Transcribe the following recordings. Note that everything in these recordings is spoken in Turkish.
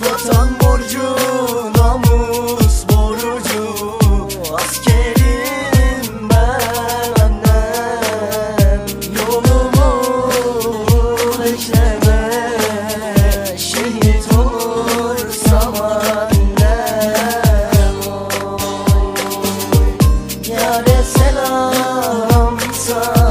Vatan borcu, namus borcu Askerim ben annem. Yolumu bekleme Şehit olursam annem. Yare selam salın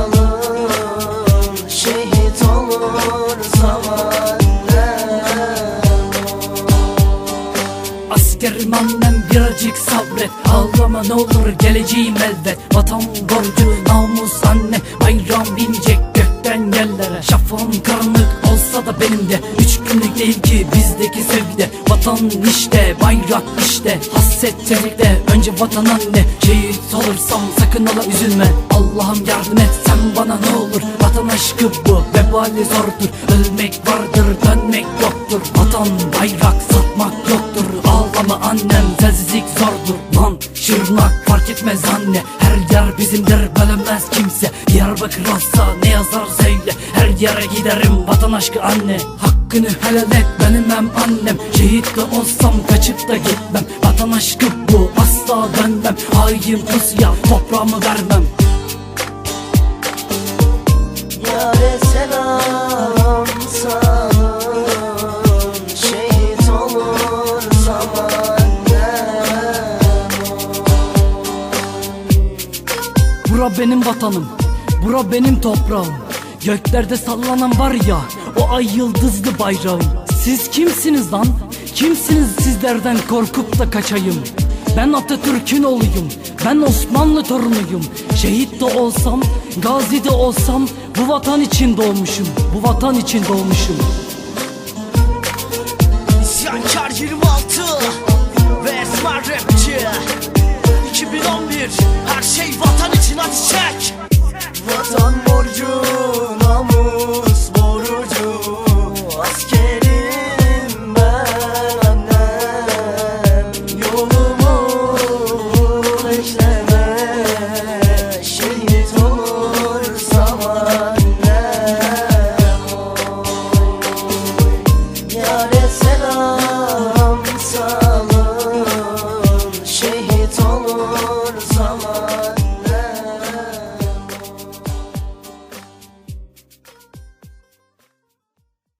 Askerim annem birazcık sabret. Ağlama ne olur geleceğim elbet. Vatan borcu namus anne. Bayram inecek gökten yerlere. Şafağım karanlık olsa da benim de. Üç günlük değil ki bizdeki sevgide Vatan işte bayrak işte. Hasret tebrikte önce vatan anne. Şehit olursam sakın ola üzülme. Allah'ım yardım et sen bana ne olur. Vatan aşkı bu vebali zordur. Ölmek vardır dönmek yoktur. Vatan bayrak annem sensizlik zordur Lan şırnak fark etmez anne. Her yer bizimdir bölünmez kimse. Diyarbakır olsa ne yazar söyle. Her yere giderim vatan aşkı anne. Hakkını helal et benim hem annem. Şehit de olsam kaçıp da gitmem. Vatan aşkı bu asla dönmem. Hain pusuya toprağımı vermem. Yare selam Bura benim vatanım, bura benim toprağım. Göklerde sallanan var ya, o ay yıldızlı bayrağım. Siz kimsiniz lan? Kimsiniz sizlerden korkup da kaçayım? Ben Atatürk'ün oğluyum, ben Osmanlı torunuyum. Şehit de olsam, gazi de olsam Bu vatan için doğmuşum, bu vatan için doğmuşum. İsyankar 26 ve Esmer rapçi. 2011 her şey vatan Let's check.